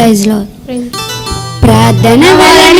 praise ప్రార్థన వలన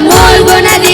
muy buena